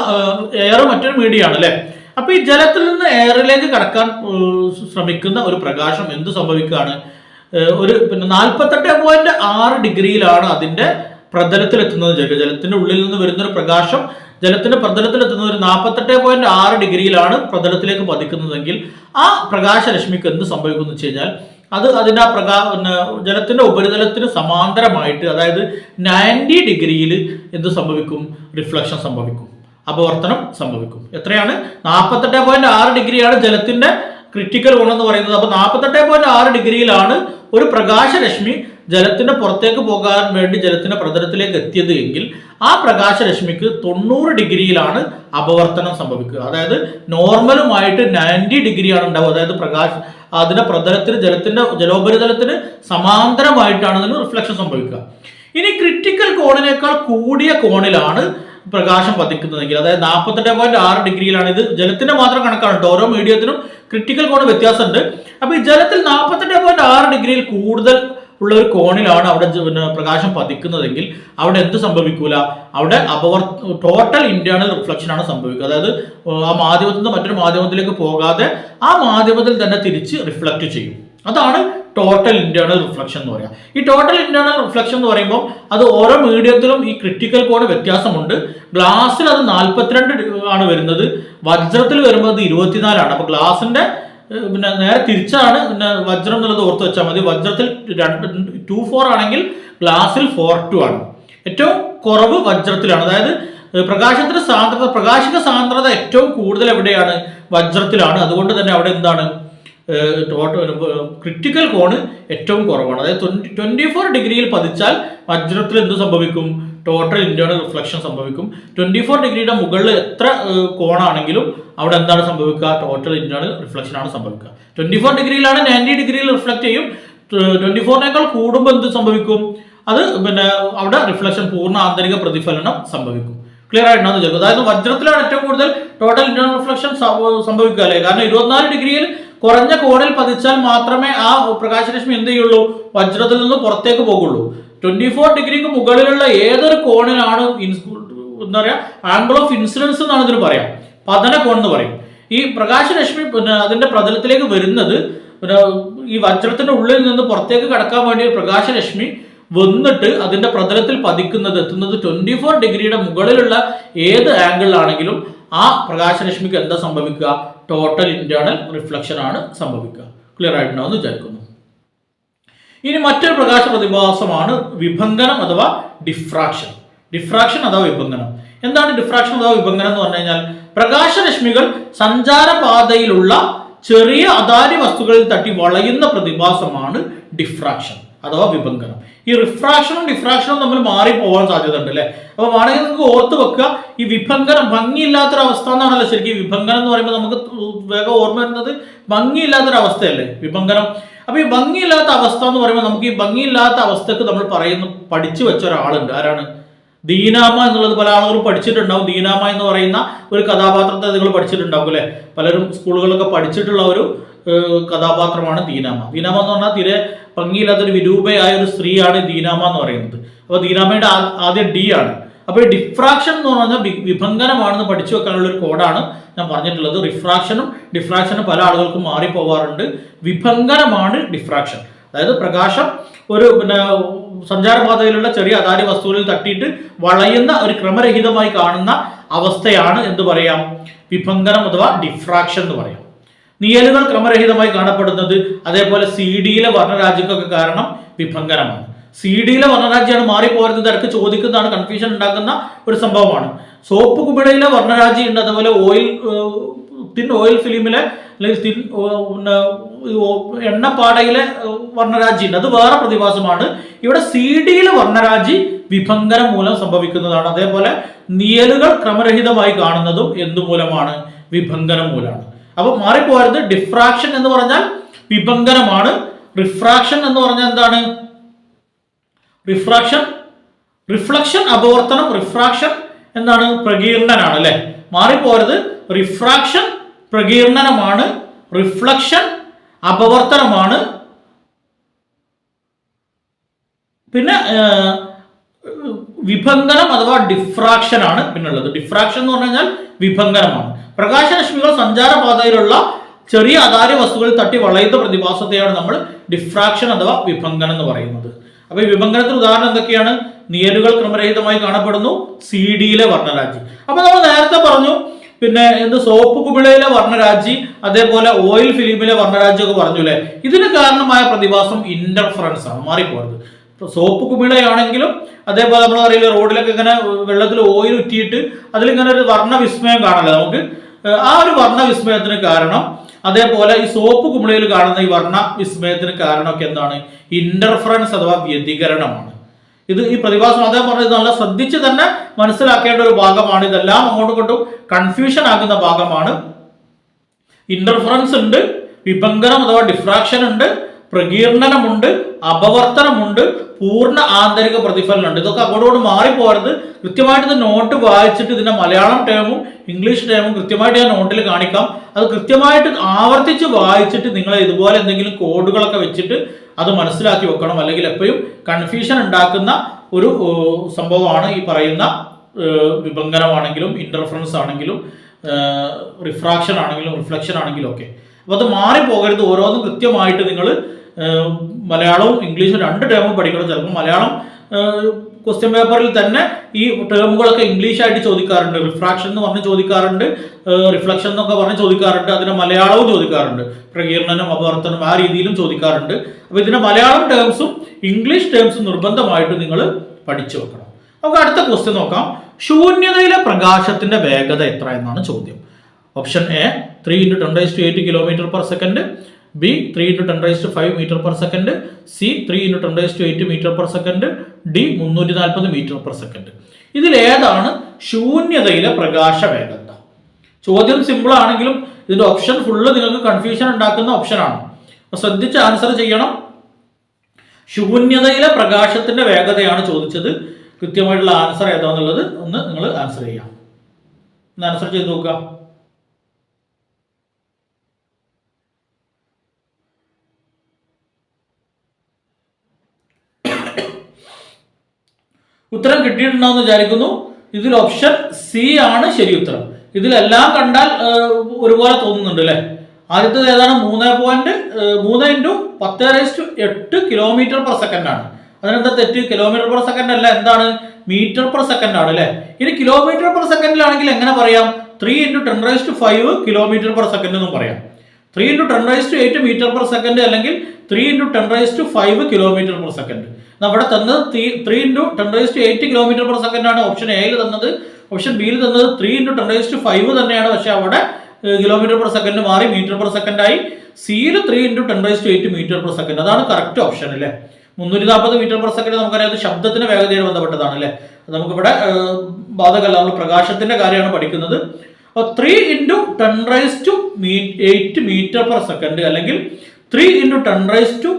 എയർ മറ്റൊരു മീഡിയമാണ് അല്ലേ? അപ്പൊ ഈ ജലത്തിൽ നിന്ന് എയറിലേക്ക് കടക്കാൻ ശ്രമിക്കുന്ന ഒരു പ്രകാശം എന്ത് സംഭവിക്കുകയാണ്? ഒരു പിന്നെ നാൽപ്പത്തെട്ട് പോയിന്റ് ആറ് ഡിഗ്രിയിലാണ് അതിന്റെ പ്രതലത്തിൽ എത്തുന്നത് ജലത്തിന്റെ ഉള്ളിൽ നിന്ന് വരുന്ന ഒരു പ്രകാശം ജലത്തിന്റെ പ്രതലത്തിൽ എത്തുന്നത് ഒരു നാൽപ്പത്തെട്ട് പോയിന്റ് ആറ് ഡിഗ്രിയിലാണ് പ്രതലത്തിലേക്ക് പതിക്കുന്നതെങ്കിൽ ആ പ്രകാശരശ്മിക്ക് എന്ത് സംഭവിക്കുന്നു വെച്ച് കഴിഞ്ഞാൽ അത് അതിന്റെ ആ പ്രകാ ജലത്തിന്റെ ഉപരിതലത്തിന് സമാന്തരമായിട്ട് അതായത് നയന്റി ഡിഗ്രിയിൽ എന്ത് സംഭവിക്കും? റിഫ്ലക്ഷൻ സംഭവിക്കും. അപവർത്തനം സംഭവിക്കും. എത്രയാണ്? നാൽപ്പത്തെട്ട് പോയിന്റ് ആറ് ഡിഗ്രിയാണ് ജലത്തിന്റെ ക്രിട്ടിക്കൽ ഗുണം എന്ന് പറയുന്നത്. അപ്പോൾ നാൽപ്പത്തെട്ട് പോയിന്റ് ആറ് ഡിഗ്രിയിലാണ് ഒരു പ്രകാശരശ്മി ജലത്തിന്റെ പുറത്തേക്ക് പോകാൻ വേണ്ടി ജലത്തിന്റെ പ്രതലത്തിലേക്ക് എത്തിയത് എങ്കിൽ ആ പ്രകാശരശ്മിക്ക് തൊണ്ണൂറ് ഡിഗ്രിയിലാണ് അപവർത്തനം സംഭവിക്കുക. അതായത് നോർമലുമായിട്ട് നയന്റി ഡിഗ്രിയാണ് ഉണ്ടാവുക. അതായത് പ്രകാശ അതിന്റെ പ്രതലത്തിന് ജലത്തിന്റെ ജലോപരിതലത്തിന് സമാന്തരമായിട്ടാണ് അതിന് റിഫ്ലക്ഷൻ സംഭവിക്കുക. ഇനി ക്രിട്ടിക്കൽ കോണിനേക്കാൾ കൂടിയ കോണിലാണ് പ്രകാശം പതിക്കുന്നതെങ്കിൽ അതായത് നാൽപ്പത്തെട്ട് പോയിന്റ് ആറ് ഡിഗ്രിയിലാണ് ഇത്. ജലത്തിന്റെ മാത്രം കണക്കാണ് ഓരോ മീഡിയത്തിനും ക്രിട്ടിക്കൽ കോൺ വ്യത്യാസമുണ്ട്. അപ്പൊ ഈ ജലത്തിൽ നാൽപ്പത്തെട്ട് പോയിന്റ് ആറ് ഡിഗ്രിയിൽ കൂടുതൽ ഉള്ള ഒരു കോണിലാണ് അവിടെ പിന്നെ പ്രകാശം പതിക്കുന്നതെങ്കിൽ അവിടെ എന്ത് സംഭവിക്കൂല? അവിടെ അപവർ ടോട്ടൽ ഇന്റേണൽ റിഫ്ലക്ഷൻ ആണ് സംഭവിക്കുക. അതായത് ആ മാധ്യമത്തിൽ നിന്ന് മറ്റൊരു മാധ്യമത്തിലേക്ക് പോകാതെ ആ മാധ്യമത്തിൽ തന്നെ തിരിച്ച് റിഫ്ലക്ട് ചെയ്യും. അതാണ് ടോട്ടൽ ഇന്റേണൽ റിഫ്ലക്ഷൻ എന്ന് പറയാം. ഈ ടോട്ടൽ ഇന്റേണൽ റിഫ്ലക്ഷൻ എന്ന് പറയുമ്പോൾ അത് ഓരോ മീഡിയത്തിലും ഈ ക്രിട്ടിക്കൽ കോഡ് വ്യത്യാസമുണ്ട്. ഗ്ലാസ്സിൽ അത് നാൽപ്പത്തിരണ്ട് ആണ് വരുന്നത്. വജ്രത്തിൽ വരുമ്പോൾ അത് ഇരുപത്തിനാലാണ്. അപ്പൊ ഗ്ലാസിന്റെ പിന്നെ നേരെ തിരിച്ചാണ് പിന്നെ വജ്രം എന്നുള്ളത് ഓർത്ത് വെച്ചാൽ മതി. വജ്രത്തിൽ രണ്ട് ടു ഫോർ ആണെങ്കിൽ ഗ്ലാസ്സിൽ ഫോർ ടു ആണ്. ഏറ്റവും കുറവ് വജ്രത്തിലാണ്. അതായത് പ്രകാശത്തിന്റെ സാന്ദ്രത പ്രകാശിക സാന്ദ്രത ഏറ്റവും കൂടുതൽ എവിടെയാണ്? വജ്രത്തിലാണ്. അതുകൊണ്ട് തന്നെ അവിടെ എന്താണ്? ടോട്ടൽ ക്രിട്ടിക്കൽ കോണ് ഏറ്റവും കുറവാണ്. അതായത് ട്വന്റി ഫോർ ഡിഗ്രിയിൽ പതിച്ചാൽ വജ്രത്തിൽ എന്ത് സംഭവിക്കും? ടോട്ടൽ ഇന്ത്യയുടെ റിഫ്ലക്ഷൻ സംഭവിക്കും. ട്വന്റി ഫോർ ഡിഗ്രിയുടെ മുകളിൽ എത്ര കോണാണെങ്കിലും അവിടെ എന്താണ് സംഭവിക്കുക? ടോട്ടൽ ഇന്റേണൽ റിഫ്ലക്ഷൻ ആണ് സംഭവിക്കുക. ട്വന്റി ഫോർ ഡിഗ്രിയിലാണ് നയന്റി ഡിഗ്രിയിൽ റിഫ്ലക്ട് ചെയ്യും ട്വന്റി ഫോറിനേക്കാൾ കൂടുമ്പോൾ എന്ത് സംഭവിക്കും? അത് പിന്നെ അവിടെ റിഫ്ലക്ഷൻ പൂർണ ആന്തരിക പ്രതിഫലനം സംഭവിക്കും. ക്ലിയർ ആയിട്ടാണ് ചോദിക്കും അതായത് വജ്രത്തിലാണ് ഏറ്റവും കൂടുതൽ ടോട്ടൽ ഇന്റേണൽ റിഫ്ലക്ഷൻ സംഭവിക്കുക അല്ലേ? കാരണം ഇരുപത്തിനാല് ഡിഗ്രിയിൽ കുറഞ്ഞ കോണിൽ പതിച്ചാൽ മാത്രമേ ആ പ്രകാശരശ്മി എന്ത് ചെയ്യുള്ളൂ? വജ്രത്തിൽ നിന്ന് പുറത്തേക്ക് പോകുള്ളൂ. ട്വന്റി ഫോർ ഡിഗ്രിക്ക് മുകളിലുള്ള ഏതൊരു കോണിലാണ് എന്താ പറയുക ആംഗിൾ ഓഫ് ഇൻസിഡൻസ് എന്നാണ് ഇതിന് പറയാം. പതന കോൺ എന്ന് പറയും. ഈ പ്രകാശരശ്മി പിന്നെ അതിന്റെ പ്രതലത്തിലേക്ക് വരുന്നത് ഈ വജ്രത്തിന്റെ ഉള്ളിൽ നിന്ന് പുറത്തേക്ക് കടക്കാൻ വേണ്ടി പ്രകാശരശ്മി വന്നിട്ട് അതിന്റെ പ്രതലത്തിൽ പതിക്കുന്നത് എത്തുന്നത് ട്വന്റി ഫോർ ഡിഗ്രിയുടെ മുകളിലുള്ള ഏത് ആംഗിളിലാണെങ്കിലും ആ പ്രകാശരശ്മിക്ക് എന്താ സംഭവിക്കുക? ടോട്ടൽ ഇന്റേണൽ റിഫ്ലക്ഷൻ ആണ് സംഭവിക്കുക. ക്ലിയർ ആയിട്ടുണ്ടാവും വിചാരിക്കുന്നു. ഇനി മറ്റൊരു പ്രകാശ പ്രതിഭാസമാണ് വിഭങ്കനം അഥവാ ഡിഫ്രാക്ഷൻ ഡിഫ്രാക്ഷൻ അഥവാ വിഭങ്കനം എന്താണ് ഡിഫ്രാക്ഷൻ അഥവാ വിഭങ്കനം എന്ന് പറഞ്ഞു കഴിഞ്ഞാൽ പ്രകാശരശ്മികൾ സഞ്ചാരപാതയിലുള്ള ചെറിയ അതാര്യ വസ്തുക്കളിൽ തട്ടി വളയുന്ന പ്രതിഭാസമാണ് ഡിഫ്രാക്ഷൻ അഥവാ വിഭംഗനം. ഈ റിഫ്രാക്ഷനും ഡിഫ്രാക്ഷനും നമ്മൾ മാറി പോകാൻ സാധ്യതയുണ്ട് അല്ലേ? അപ്പൊ വേണമെങ്കിൽ നിങ്ങൾക്ക് ഓർത്ത് വെക്കുക ഈ വിഭംഗനം ഭംഗിയില്ലാത്തൊരു അവസ്ഥ എന്നാണല്ലോ ശരിക്കും വിഭംഗനം എന്ന് പറയുമ്പോൾ നമുക്ക് വേഗം ഓർമ്മ വരുന്നത് ഭംഗിയില്ലാത്തൊരവസ്ഥയല്ലേ വിഭംഗനം? അപ്പോൾ അപ്പൊ ഈ ഭംഗിയില്ലാത്ത അവസ്ഥ എന്ന് പറയുമ്പോൾ നമുക്ക് ഈ ഭംഗിയില്ലാത്ത അവസ്ഥക്ക് നമ്മൾ പറയുന്ന പഠിച്ചു വെച്ച ഒരാളുണ്ട്. ആരാണ്? ദീനാമ എന്നുള്ളത് പല ആളുകളും പഠിച്ചിട്ടുണ്ടാവും. ദീനാമ എന്ന് പറയുന്ന ഒരു കഥാപാത്രത്തെ നിങ്ങൾ പഠിച്ചിട്ടുണ്ടാവും അല്ലേ? പലരും സ്കൂളുകളിലൊക്കെ പഠിച്ചിട്ടുള്ള ഒരു കഥാപാത്രമാണ് ദീനാമ ദീനാമ എന്ന് പറഞ്ഞാൽ തീരെ ഭംഗിയില്ലാത്തൊരു വിരൂപയായ ഒരു സ്ത്രീയാണ് ദീനാമ എന്ന് പറയുന്നത്. അപ്പോൾ ദീനാമയുടെ ആദ്യ ഡി ആണ്. അപ്പോൾ ഡിഫ്രാക്ഷൻ എന്ന് പറഞ്ഞാൽ വിഭംഗനമാണെന്ന് പഠിച്ചു വെക്കാനുള്ള ഒരു കോഡാണ് ഞാൻ പറഞ്ഞിട്ടുള്ളത്. റിഫ്രാക്ഷനും ഡിഫ്രാക്ഷനും പല ആളുകൾക്കും മാറിപ്പോവാറുണ്ട്. വിഭംഗനമാണ് ഡിഫ്രാക്ഷൻ. അതായത് പ്രകാശം ഒരു പിന്നെ സഞ്ചാരപാതയിലുള്ള ചെറിയ അതാര്യ വസ്തുക്കളിൽ തട്ടിയിട്ട് വളയുന്ന ഒരു ക്രമരഹിതമായി കാണുന്ന അവസ്ഥയാണ് എന്ത് പറയാം? വിഭംഗനം അഥവാ ഡിഫ്രാക്ഷൻ എന്ന് പറയാം. നിയലുകൾ ക്രമരഹിതമായി കാണപ്പെടുന്നത് അതേപോലെ സി ഡിയിലെ വർണരാജ്യക്കൊക്കെ കാരണം വിഭംഗരമാണ് സി ഡിയിലെ വർണരാജ്യമാണ് മാറിപ്പോരുന്നത് ഇടയ്ക്ക് ചോദിക്കുന്നതാണ് കൺഫ്യൂഷൻ ഉണ്ടാക്കുന്ന ഒരു സംഭവമാണ്. സോപ്പ് കുമിടയിലെ വർണരാജി ഉണ്ട്. അതേപോലെ ഓയിൽ തിൻ ഓയിൽ ഫിലിമിലെ അല്ലെങ്കിൽ തിൻ എണ്ണപ്പാടയിലെ വർണരാജ്യം വർണരാജി ഉണ്ട്. അത് വേറെ പ്രതിഭാസമാണ്. ഇവിടെ സി ഡിയിലെ വർണരാജി വിഭങ്കനം മൂലം സംഭവിക്കുന്നതാണ്. അതേപോലെ നിയലുകൾ ക്രമരഹിതമായി കാണുന്നതും എന്തുമൂലമാണ്? മൂലമാണ് വിഭങ്കനം മൂലമാണ്. അപ്പൊ മാറിപ്പോയത് ഡിഫ്രാക്ഷൻ എന്ന് പറഞ്ഞാൽ വിഭംഗനമാണ്. റിഫ്രാക്ഷൻ എന്ന് പറഞ്ഞാൽ എന്താണ്? റിഫ്രാക്ഷൻ റിഫ്ലക്ഷൻ അപവർത്തനം റിഫ്രാക്ഷൻ എന്താണ് പ്രകീർണനാണ് അല്ലെ? മാറിപ്പോരുത്. റിഫ്രാക്ഷൻ പ്രകീർണനമാണ്. റിഫ്ലക്ഷൻ അപവർത്തനമാണ്. പിന്നെ വിഭങ്കനം അഥവാ ഡിഫ്രാക്ഷൻ ആണ് പിന്നുള്ളത്. ഡിഫ്രാക്ഷൻ എന്ന് പറഞ്ഞു കഴിഞ്ഞാൽ വിഭങ്കനമാണ് പ്രകാശരശ്മികൾ സഞ്ചാരപാതയിലുള്ള ചെറിയ അതാര്യ വസ്തുക്കളിൽ തട്ടി വളയുന്ന പ്രതിഭാസത്തെയാണ് നമ്മൾ ഡിഫ്രാക്ഷൻ അഥവാ വിഭങ്കനം എന്ന് പറയുന്നത്. അപ്പൊ ഈ വിഭങ്കനത്തിന് ഉദാഹരണം എന്തൊക്കെയാണ്? നിയലുകൾ ക്രമരഹിതമായി കാണപ്പെടുന്നു സി ഡിയിലെ വർണരാജി. അപ്പൊ നമ്മൾ നേരത്തെ പറഞ്ഞു പിന്നെ എന്ത് സോപ്പ് കുമിളയിലെ വർണരാജി അതേപോലെ ഓയിൽ ഫിലിമിലെ വർണരാജി ഒക്കെ പറഞ്ഞു അല്ലേ ഇതിന് കാരണമായ പ്രതിഭാസം ഇന്റർഫറൻസ് ആണ് മാറിപ്പോയത്. ഇപ്പൊ സോപ്പ് കുമിളയാണെങ്കിലും അതേപോലെ നമ്മൾ അറിയില്ല റോഡിലൊക്കെ ഇങ്ങനെ വെള്ളത്തിൽ ഓയിൽ ഉറ്റിയിട്ട് അതിലിങ്ങനെ ഒരു വർണവിസ്മയം കാണല്ലേ നമുക്ക്? ആ ഒരു വർണവിസ്മയത്തിന് കാരണം അതേപോലെ ഈ സോപ്പ് കുമിളയിൽ കാണുന്ന ഈ വർണ വിസ്മയത്തിന് കാരണമൊക്കെ എന്താണ്? ഇന്റർഫറൻസ് അഥവാ വ്യതികരണമാണ്. ഇത് ഈ പ്രതിഭാസം അതേ പറഞ്ഞത് നല്ല ശ്രദ്ധിച്ച് തന്നെ മനസ്സിലാക്കേണ്ട ഒരു ഭാഗമാണ്. ഇതെല്ലാം അങ്ങോട്ടും ഇങ്ങോട്ടും കൺഫ്യൂഷൻ ആകുന്ന ഭാഗമാണ്. ഇന്റർഫറൻസ് ഉണ്ട് വിഭങ്കനം അഥവാ ഡിഫ്രാക്ഷൻ ഉണ്ട് പ്രകീർണനമുണ്ട് അപവർത്തനമുണ്ട് പൂർണ ആന്തരിക പ്രതിഫലനമുണ്ട്. ഇതൊക്കെ അങ്ങോട്ടോട് മാറിപ്പോരുത്. കൃത്യമായിട്ട് നോട്ട് വായിച്ചിട്ട് ഇതിന്റെ മലയാളം ടേമും ഇംഗ്ലീഷ് ടേമും കൃത്യമായിട്ട് ഞാൻ നോട്ടിൽ കാണിക്കാം. അത് കൃത്യമായിട്ട് ആവർത്തിച്ച് വായിച്ചിട്ട് നിങ്ങൾ ഇതുപോലെ എന്തെങ്കിലും കോഡുകളൊക്കെ വെച്ചിട്ട് അത് മനസ്സിലാക്കി വെക്കണം. അല്ലെങ്കിൽ എപ്പോഴും കൺഫ്യൂഷൻ ഉണ്ടാക്കുന്ന ഒരു സംഭവമാണ് ഈ പറയുന്ന വിഭംഗനമാണെങ്കിലും ഇന്റർഫറൻസ് ആണെങ്കിലും റിഫ്രാക്ഷൻ ആണെങ്കിലും റിഫ്ലക്ഷൻ ആണെങ്കിലും ഒക്കെ. അപ്പോൾ അത് മാറിപ്പോകരുത്. ഓരോന്നും കൃത്യമായിട്ട് നിങ്ങൾ മലയാളവും ഇംഗ്ലീഷും രണ്ട് ടേമും പഠിക്കണം ചിലപ്പോൾ മലയാളം ക്വസ്റ്റ്യൻ പേപ്പറിൽ തന്നെ ഈ ടേമുകളൊക്കെ ഇംഗ്ലീഷായിട്ട് ചോദിക്കാറുണ്ട്. റിഫ്രാക്ഷൻ എന്ന് പറഞ്ഞ് ചോദിക്കാറുണ്ട്. റിഫ്ലക്ഷൻ എന്നൊക്കെ പറഞ്ഞ് ചോദിക്കാറുണ്ട്. അതിന് മലയാളവും ചോദിക്കാറുണ്ട്. പ്രകീർണനം അപവർത്തനം ആ രീതിയിലും ചോദിക്കാറുണ്ട്. അപ്പോൾ ഇതിന്റെ മലയാളം ടേംസും ഇംഗ്ലീഷ് ടേംസും നിർബന്ധമായിട്ട് നിങ്ങൾ പഠിച്ചു വെക്കണം. നമുക്ക് അടുത്ത ക്വസ്റ്റ്യൻ നോക്കാം. ശൂന്യതയിലെ പ്രകാശത്തിന്റെ വേഗത എത്ര എന്നാണ് ചോദ്യം. Option A three into ten to eight kilometre per second B three into ten raise to five metre per second C three into ten raise to eight metre per second D മുന്നൂറ്റി നാൽപ്പത് metre per second ഇതിലേതാണ് ശൂന്യതയിലെ പ്രകാശ വേഗത? ചോദ്യം simple ആണെങ്കിലും ഇതിന്റെ option full നിങ്ങൾക്ക് confusion ഉണ്ടാക്കുന്ന ഓപ്ഷനാണ് അപ്പോൾ ശ്രദ്ധിച്ച് ആൻസർ ചെയ്യണം. ശൂന്യതയിലെ പ്രകാശത്തിന്റെ വേഗതയാണ് ചോദിച്ചത്. കൃത്യമായിട്ടുള്ള ആൻസർ ഏതാണെന്നുള്ളത് ഒന്ന് നിങ്ങൾ ആൻസർ ചെയ്യാം. ഒന്ന് ആൻസർ ചെയ്ത് നോക്കുക. ഉത്തരം കിട്ടിയിട്ടുണ്ടാവും വിചാരിക്കുന്നു. ഇതിൽ ഓപ്ഷൻ സി ആണ് ശരി ഉത്തരം. ഇതിലെല്ലാം കണ്ടാൽ ഒരുപോലെ തോന്നുന്നുണ്ട് അല്ലേ? ആദ്യത്തേത് ഏതാണ്? മൂന്ന് പോയിന്റ് മൂന്ന് ഇന്റു പത്ത് റേസ്റ്റ് എട്ട് കിലോമീറ്റർ പെർ സെക്കൻഡ് ആണ്. അതിനെന്താ തെറ്റ്? കിലോമീറ്റർ പെർ സെക്കൻഡ് അല്ല. എന്താണ്? മീറ്റർ പെർ സെക്കൻഡ് ആണ് അല്ലേ? ഇനി കിലോമീറ്റർ പെർ സെക്കൻഡിലാണെങ്കിൽ എങ്ങനെ പറയാം? Three into ten raise to five kilometre per second എന്നും പറയാം. Three into ten raise to eight metre per second അല്ലെങ്കിൽ three into ten raise to five kilometre per second നമ്മുടെ തന്നത് three into ten raise to eight kilometre per second ആണ് option എയിൽ തന്നത്. Option ബിയിൽ തന്നത് three into ten raise to five തന്നെയാണ്. പക്ഷേ അവിടെ കിലോമീറ്റർ പെർ സെക്കൻഡ് മാറി മീറ്റർ പെർ സെക്കൻഡ് ആയി. സിയിൽ three into ten raise to eight metre per second അതാണ് കറക്റ്റ് ഓപ്ഷൻ അല്ലേ മുന്നൂറ്റി നാൽപ്പത് മീറ്റർ പെർ സെക്കൻഡ് നമുക്കറിയാം അത് ശബ്ദത്തിന്റെ വേഗതയോട് ബന്ധപ്പെട്ടതാണ് അല്ലേ നമുക്കിവിടെ ബാധകല്ല നമ്മൾ പ്രകാശത്തിന്റെ കാര്യമാണ് പഠിക്കുന്നത്. അപ്പോൾ three into ten raise to eight metre per second അല്ലെങ്കിൽ three into ten raise to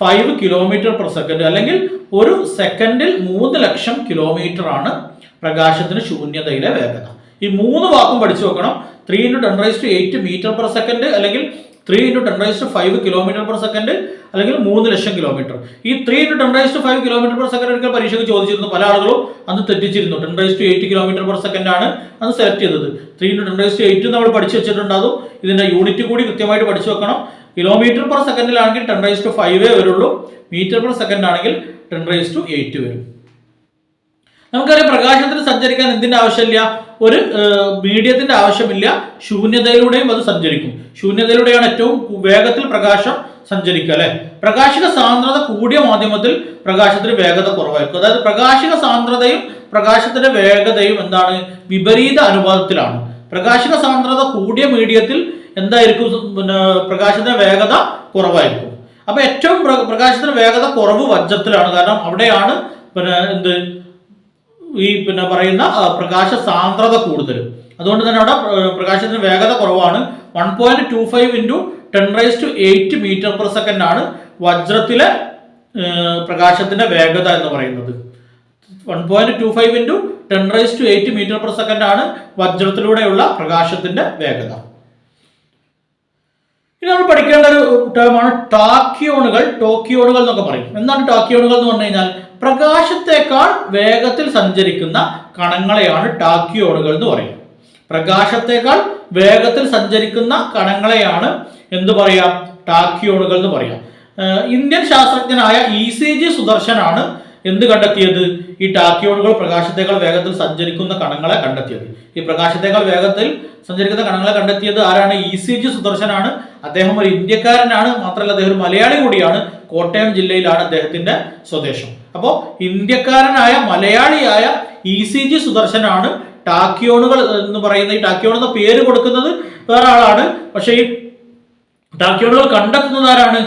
five kilometre per second അല്ലെങ്കിൽ ഒരു സെക്കൻഡിൽ മൂന്ന് ലക്ഷം കിലോമീറ്റർ ആണ് പ്രകാശത്തിന് ശൂന്യതയിലെ വേഗത. ഈ മൂന്ന് വാക്കും പഠിച്ചു വെക്കണം. Three into ten raise to eight metre per second അല്ലെങ്കിൽ three into ten raise to five kilometre per second അല്ലെങ്കിൽ മൂന്ന് ലക്ഷം കിലോമീറ്റർ ഈ three into ten raise to five kilometre per second എടുക്കാൻ പരീക്ഷയ്ക്ക് ചോദിച്ചിരുന്നു പല ആളുകളും അന്ന് തെറ്റിച്ചിരുന്നു. Ten raise to eight kilometre per second ആണ് അന്ന് സെലക്ട് ചെയ്തത്. Three into ten raise to eight നമ്മൾ പഠിച്ചു വെച്ചിട്ടുണ്ടാകും. ഇതിന്റെ യൂണിറ്റ് കൂടി കൃത്യമായിട്ട് പഠിച്ചു വെക്കണം. കിലോമീറ്റർ പെർ സെക്കൻഡിലാണെങ്കിൽ ടെൻ റൈസ് ടു ഫൈവേ വരുള്ളൂ. മീറ്റർ പെർ സെക്കൻഡ് ആണെങ്കിൽ ടെൻ റൈസ് ടു എയ്റ്റ് വരും. നമുക്കറിയാം പ്രകാശത്തിന് സഞ്ചരിക്കാൻ എന്തിന്റെ ആവശ്യമില്ല? ഒരു മീഡിയത്തിന്റെ ആവശ്യമില്ല. ശൂന്യതയിലൂടെയും അത് സഞ്ചരിക്കും. ശൂന്യതയിലൂടെയാണ് ഏറ്റവും വേഗത്തിൽ പ്രകാശം സഞ്ചരിക്കുക അല്ലെ? പ്രകാശിക സാന്ദ്രത കൂടിയ മാധ്യമത്തിൽ പ്രകാശത്തിന് വേഗത കുറവായിരിക്കും. അതായത് പ്രകാശിക സാന്ദ്രതയും പ്രകാശത്തിന്റെ വേഗതയും എന്താണ്? വിപരീത അനുപാതത്തിലാണ്. പ്രകാശിക സാന്ദ്രത കൂടിയ മീഡിയത്തിൽ എന്തായിരിക്കും? പിന്നെ പ്രകാശത്തിന്റെ വേഗത കുറവായിരിക്കും. അപ്പൊ ഏറ്റവും പ്ര- പ്രകാശത്തിന് വേഗത കുറവ് വജ്രത്തിലാണ്. കാരണം അവിടെയാണ് പിന്നെ എന്ത്? ഈ പിന്നെ പറയുന്ന പ്രകാശ സാന്ദ്രത കൂടുതൽ അതുകൊണ്ട് തന്നെ അവിടെ പ്ര- പ്രകാശത്തിന് വേഗത കുറവാണ്. One point two five into ten raise to eight metre per second ആണ് വജ്രത്തിലെ പ്രകാശത്തിന്റെ വേഗത എന്ന് പറയുന്നത്. One point two five into ten raise to eight metre per second ആണ് വജ്രത്തിലൂടെയുള്ള പ്രകാശത്തിന്റെ വേഗത. ഇനി നമ്മൾ പഠിക്കേണ്ട ഒരു ടേമാണ് ടാക്കിയോണുകൾ ടോക്കിയോണുകൾ എന്നൊക്കെ പറയും. എന്താണ് ടാക്കിയോണുകൾ എന്ന് പറഞ്ഞു കഴിഞ്ഞാൽ പ്രകാശത്തെക്കാൾ വേഗത്തിൽ സഞ്ചരിക്കുന്ന കണങ്ങളെയാണ് ടാക്കിയോണുകൾ എന്ന് പറയും പ്രകാശത്തെക്കാൾ വേഗത്തിൽ സഞ്ചരിക്കുന്ന കണങ്ങളെയാണ് എന്ത് പറയാം? ടാക്കിയോണുകൾ എന്ന് പറയാം. ഇന്ത്യൻ ശാസ്ത്രജ്ഞനായ ഇ സി ജി സുദർശനാണ് എന്ത് കണ്ടെത്തിയത്? ഈ ടാക്കിയോണുകൾ പ്രകാശത്തേക്കാൾ വേഗത്തിൽ സഞ്ചരിക്കുന്ന കണങ്ങളെ കണ്ടെത്തിയത്. ഈ പ്രകാശത്തേക്കാൾ വേഗത്തിൽ സഞ്ചരിക്കുന്ന കണങ്ങളെ കണ്ടെത്തിയത് ആരാണ്? ഇ സി ജി സുദർശനാണ്. അദ്ദേഹം ഒരു ഇന്ത്യക്കാരനാണ്. മാത്രമല്ല അദ്ദേഹം ഒരു മലയാളി കൂടിയാണ്. കോട്ടയം ജില്ലയിലാണ് അദ്ദേഹത്തിന്റെ സ്വദേശം. അപ്പോൾ ഇന്ത്യക്കാരനായ മലയാളിയായ ഇ സി ജി സുദർശനാണ് ടാക്കിയോണുകൾ എന്ന് പറയുന്ന ഈ ടാക്കിയോൺ എന്ന പേര് കൊടുക്കുന്നത് വേറെ ആളാണ്. പക്ഷേ ഈ ടാക്കിയോണുകൾ കണ്ടെത്തുന്നത് ആരാണ്?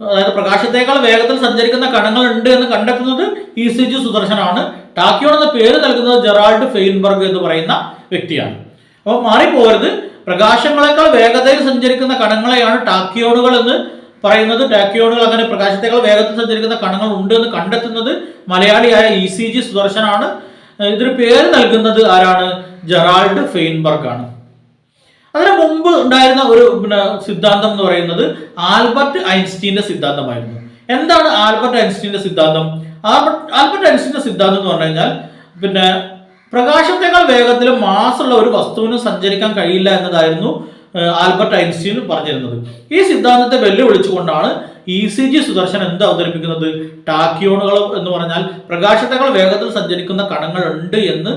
അതായത് പ്രകാശത്തേക്കാൾ വേഗത്തിൽ സഞ്ചരിക്കുന്ന കണങ്ങൾ ഉണ്ട് എന്ന് കണ്ടെത്തുന്നത് ഇ സി ജി സുദർശനാണ്. ടാക്കിയോൺ എന്ന പേര് നൽകുന്നത് ജെറാൾഡ് ഫെയിൻബർഗ് എന്ന് പറയുന്ന വ്യക്തിയാണ്. അപ്പോൾ മാറിപ്പോകരുത്. പ്രകാശങ്ങളെക്കാൾ വേഗതയിൽ സഞ്ചരിക്കുന്ന കണങ്ങളെയാണ് ടാക്കിയോണുകൾ എന്ന് പറയുന്നത്. ടാക്കിയോണുകൾ അങ്ങനെ പ്രകാശത്തേക്കാൾ വേഗത്തിൽ സഞ്ചരിക്കുന്ന കണങ്ങൾ ഉണ്ട് എന്ന് കണ്ടെത്തുന്നത് മലയാളിയായ ഇ സി ജി സുദർശനാണ്. ഇതിന് പേര് നൽകുന്നത് ആരാണ്? ജെറാൾഡ് ഫെയിൻബർഗ് ആണ് അതിന് മുമ്പ് ഉണ്ടായിരുന്ന ഒരു പിന്നെ സിദ്ധാന്തം എന്ന് പറയുന്നത് ആൽബർട്ട് ഐൻസ്റ്റീന്റെ സിദ്ധാന്തമായിരുന്നു. എന്താണ് ആൽബർട്ട് ഐൻസ്റ്റീന്റെ സിദ്ധാന്തം? ആൽബർട്ട് ആൽബർട്ട് ഐൻസ്റ്റീന്റെ സിദ്ധാന്തം എന്ന് പറഞ്ഞു കഴിഞ്ഞാൽ പിന്നെ പ്രകാശത്തെക്കാൾ വേഗത്തിൽ മാസുള്ള ഒരു വസ്തുവിന് സഞ്ചരിക്കാൻ കഴിയില്ല എന്നതായിരുന്നു ആൽബർട്ട് ഐൻസ്റ്റീൻ പറഞ്ഞിരുന്നത്. ഈ സിദ്ധാന്തത്തെ വെല്ലുവിളിച്ചുകൊണ്ടാണ് ഇ സി ജി സുദർശൻ എന്ത് അവതരിപ്പിക്കുന്നത്? ടാക്കിയോണുകൾ എന്ന് പറഞ്ഞാൽ പ്രകാശത്തെക്കാൾ വേഗത്തിൽ സഞ്ചരിക്കുന്ന കണങ്ങൾ ഉണ്ട് എന്ന്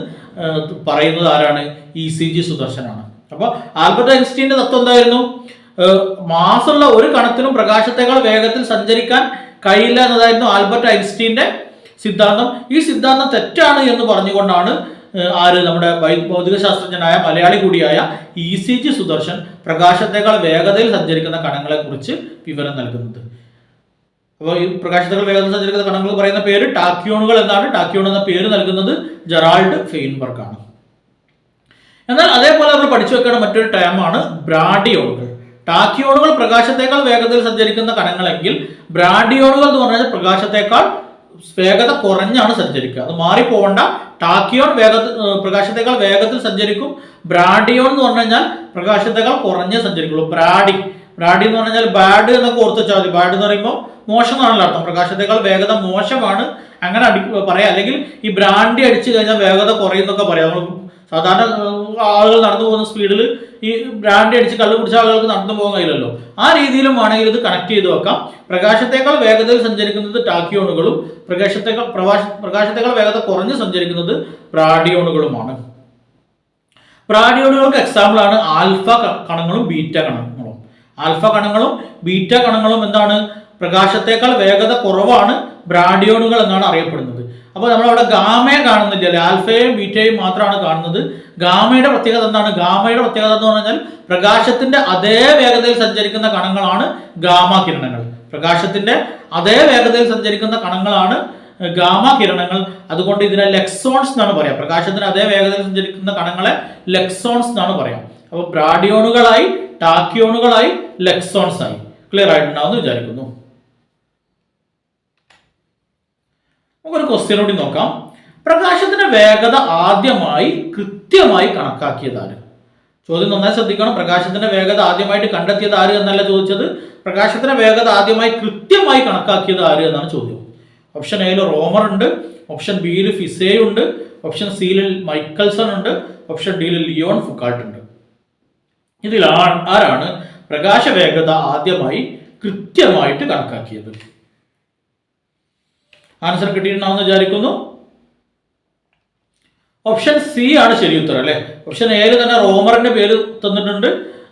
പറയുന്നത് ആരാണ്? ഇ സി ജി സുദർശനാണ്. അപ്പോൾ ആൽബർട്ട് ഐൻസ്റ്റീന്റെ തത്വം എന്തായിരുന്നു? മാസുള്ള ഒരു കണത്തിനും പ്രകാശത്തെക്കാൾ വേഗത്തിൽ സഞ്ചരിക്കാൻ കഴിയില്ല എന്നതായിരുന്നു ആൽബർട്ട് ഐൻസ്റ്റീന്റെ സിദ്ധാന്തം. ഈ സിദ്ധാന്തം തെറ്റാണ് എന്ന് പറഞ്ഞുകൊണ്ടാണ് ആര് നമ്മുടെ ഭൗതിക ശാസ്ത്രജ്ഞനായ മലയാളി കൂടിയായ ഇ സി ജി സുദർശൻ പ്രകാശത്തെക്കാൾ വേഗതയിൽ സഞ്ചരിക്കുന്ന കണങ്ങളെ കുറിച്ച് വിവരം നൽകുന്നത്. അപ്പോൾ ഈ പ്രകാശത്തേക്കാൾ വേഗതയിൽ സഞ്ചരിക്കുന്ന കണങ്ങൾ പറയുന്ന പേര് ടാക്യൂണുകൾ എന്നാണ്. ടാക്യൂൺ എന്ന പേര് നൽകുന്നത് ജെറാൾഡ് ഫെയിൻബർഗ് ആണ് എന്നാൽ അതേപോലെ നമ്മൾ പഠിച്ചു വെക്കേണ്ട മറ്റൊരു ടേമാണ് ബ്രാഡിയോണുകൾ ടാക്കിയോണുകൾ പ്രകാശത്തേക്കാൾ വേഗതയിൽ സഞ്ചരിക്കുന്ന കണങ്ങളെങ്കിൽ ബ്രാഡിയോണുകൾ എന്ന് പറഞ്ഞാൽ പ്രകാശത്തേക്കാൾ വേഗത കുറഞ്ഞാണ് സഞ്ചരിക്കുക. അത് മാറിപ്പോകേണ്ട ടാക്കിയോൺ വേഗ പ്രകാശത്തേക്കാൾ വേഗത്തിൽ സഞ്ചരിക്കും. ബ്രാഡിയോൺ എന്ന് പറഞ്ഞു കഴിഞ്ഞാൽ പ്രകാശത്തേക്കാൾ കുറഞ്ഞേ സഞ്ചരിക്കുള്ളൂ. ബ്രാഡി ബ്രാഡി എന്ന് പറഞ്ഞാൽ ബാഡ് എന്നൊക്കെ ഓർത്ത് വെച്ചാൽ മതി. ബാഡ് എന്ന് പറയുമ്പോൾ മോശം എന്നാണല്ലോ അർത്ഥം. പ്രകാശത്തേക്കാൾ വേഗത മോശമാണ്. അങ്ങനെ അടി പറയാം. അല്ലെങ്കിൽ ഈ ബ്രാൻഡി അടിച്ചു കഴിഞ്ഞാൽ വേഗത കുറയുന്നൊക്കെ പറയാം. നമ്മൾ സാധാരണ ആളുകൾ നടന്നു പോകുന്ന സ്പീഡിൽ ഈ ബ്രാൻഡ് അടിച്ച് കള്ളു കുടിച്ച ആളുകൾക്ക് നടന്നു പോകാൻ കഴിയില്ലല്ലോ. ആ രീതിയിലും വേണമെങ്കിൽ ഇത് കണക്ട് ചെയ്ത് വെക്കാം. പ്രകാശത്തേക്കാൾ വേഗതയിൽ സഞ്ചരിക്കുന്നത് ടാക്കിയോണുകളും പ്രകാശത്തേക്കാൾ പ്രകാശ പ്രകാശത്തേക്കാൾ വേഗത കുറഞ്ഞ് സഞ്ചരിക്കുന്നത് പ്രാഡിയോണുകളുമാണ് പ്രാഡിയോണുകൾക്ക് എക്സാമ്പിൾ ആണ് ആൽഫ കണങ്ങളും ബീറ്റ കണങ്ങളും. ആൽഫ കണങ്ങളും ബീറ്റ കണങ്ങളും എന്താണ്? പ്രകാശത്തേക്കാൾ വേഗത കുറവാണ്. ബ്രാഡിയോണുകൾ എന്നാണ് അറിയപ്പെടുന്നത്. അപ്പോൾ നമ്മളവിടെ ഗാമയെ കാണുന്നില്ല. അല്ലെ? ആൽഫയും ബീറ്റയും മാത്രമാണ് കാണുന്നത്. ഗാമയുടെ പ്രത്യേകത എന്താണ്? ഗാമയുടെ പ്രത്യേകത എന്ന് പറഞ്ഞാൽ പ്രകാശത്തിന്റെ അതേ വേഗതയിൽ സഞ്ചരിക്കുന്ന കണങ്ങളാണ് ഗാമ കിരണങ്ങൾ. പ്രകാശത്തിന്റെ അതേ വേഗതയിൽ സഞ്ചരിക്കുന്ന കണങ്ങളാണ് ഗാമ കിരണങ്ങൾ. അതുകൊണ്ട് ഇതിനെ ലെക്സോൺസ് എന്നാണ് പറയാം. പ്രകാശത്തിന് അതേ വേഗതയിൽ സഞ്ചരിക്കുന്ന കണങ്ങളെ ലെക്സോൺസ് എന്നാണ് പറയാം. അപ്പോൾ ബ്രാഡിയോണുകളായി ടാക്യോണുകളായി ലെക്സോൺസ് ആയി ക്ലിയർ ആയിട്ടുണ്ടാവുമെന്ന് വിചാരിക്കുന്നു. നമുക്കൊരു ക്വസ്റ്റ്യൻ കൂടി നോക്കാം. പ്രകാശത്തിന്റെ വേഗത ആദ്യമായി കൃത്യമായി കണക്കാക്കിയത് ആര്? ചോദ്യം നന്നായി ശ്രദ്ധിക്കണം. പ്രകാശത്തിന്റെ വേഗത ആദ്യമായിട്ട് കണ്ടെത്തിയത് ആര് എന്നല്ല ചോദിച്ചത്. പ്രകാശത്തിന്റെ വേഗത ആദ്യമായി കൃത്യമായി കണക്കാക്കിയത് ആര് എന്നാണ് ചോദ്യം. ഓപ്ഷൻ എയിൽ റോമർ ഉണ്ട്. ഓപ്ഷൻ ബിയിൽ ഫിസേ ഉണ്ട്. ഓപ്ഷൻ സിയിൽ മൈക്കൽസൺ ഉണ്ട്. ഓപ്ഷൻ ഡിയിൽ ലിയോൺ ഫുക്കാട്ട് ഉണ്ട്. ഇതിൽ ആരാണ് പ്രകാശ വേഗത ആദ്യമായി കൃത്യമായിട്ട് കണക്കാക്കിയത്? ആൻസർ കിട്ടിയിട്ടുണ്ടാവുമെന്ന് വിചാരിക്കുന്നു. ഓപ്ഷൻ സി ആണ് ശരി ഉത്തരം അല്ലേ? ഓപ്ഷൻ എയിൽ തന്നെ റോമറിന്റെ പേര് തന്നിട്ടുണ്ട്.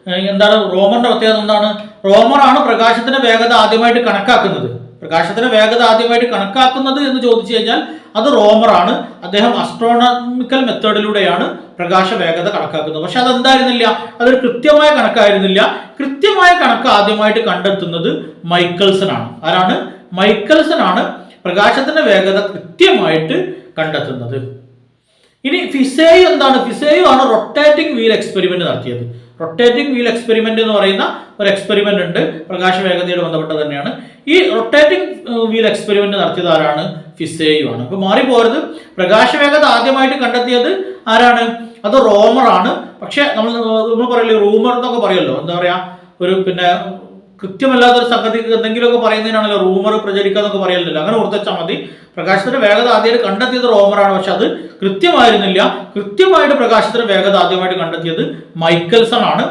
എന്താണ് റോമറിന്റെ പ്രത്യേകത എന്താണ്? റോമറാണ് പ്രകാശത്തിന്റെ വേഗത ആദ്യമായിട്ട് കണക്കാക്കുന്നത്. പ്രകാശത്തിന്റെ വേഗത ആദ്യമായിട്ട് കണക്കാക്കുന്നത് എന്ന് ചോദിച്ചു കഴിഞ്ഞാൽ അത് റോമറാണ്. അദ്ദേഹം അസ്ട്രോണമിക്കൽ മെത്തേഡിലൂടെയാണ് പ്രകാശ വേഗത കണക്കാക്കുന്നത്. പക്ഷെ അതെന്തായിരുന്നില്ല? അതൊരു കൃത്യമായ കണക്കായിരുന്നില്ല. കൃത്യമായ കണക്ക് ആദ്യമായിട്ട് കണ്ടെത്തുന്നത് മൈക്കിൾസൺ ആണ്. ആരാണ്? മൈക്കിൾസൺ ആണ് പ്രകാശത്തിന്റെ വേഗത കൃത്യമായിട്ട് കണ്ടെത്തുന്നത്. ഇനി ഫിസേയു എന്താണ്? ഫിസേയു ആണ് റൊട്ടേറ്റിംഗ് വീൽ എക്സ്പെരിമെന്റ് നടത്തിയത്. റൊട്ടേറ്റിംഗ് വീൽ എക്സ്പെരിമെന്റ് എന്ന് പറയുന്ന ഒരു എക്സ്പെരിമെന്റ് ഉണ്ട്. പ്രകാശ വേഗതയോട് ബന്ധപ്പെട്ട തന്നെയാണ്. ഈ റൊട്ടേറ്റിംഗ് വീൽ എക്സ്പെരിമെന്റ് നടത്തിയത് ആരാണ്? ഫിസേയു ആണ്. അപ്പൊ മാറിപ്പോരുത്. പ്രകാശവേഗത ആദ്യമായിട്ട് കണ്ടെത്തിയത് ആരാണ്? അത് റോമർ ആണ്. പക്ഷെ നമ്മൾ നമ്മൾ പറയല്ലോ റൂമർ എന്നൊക്കെ പറയുമല്ലോ എന്താ പറയാ? ഒരു പിന്നെ കൃത്യമല്ലാത്തൊരു സംഗതി എന്തെങ്കിലുമൊക്കെ പറയുന്നതിനാണല്ലോ റൂമർ പ്രചരിക്കുക എന്നൊക്കെ പറയലല്ലോ അങ്ങനെ ഓർത്തുവെച്ചാൽ മതി. പ്രകാശത്തിന്റെ വേഗത ആദ്യമായിട്ട് കണ്ടെത്തിയത് റോമറാണ് പക്ഷെ അത് കൃത്യമായിരുന്നില്ല. കൃത്യമായിട്ട് പ്രകാശത്തിന്റെ വേഗത ആദ്യമായിട്ട് കണ്ടെത്തിയത് മൈക്കൽസൺ ആണ്.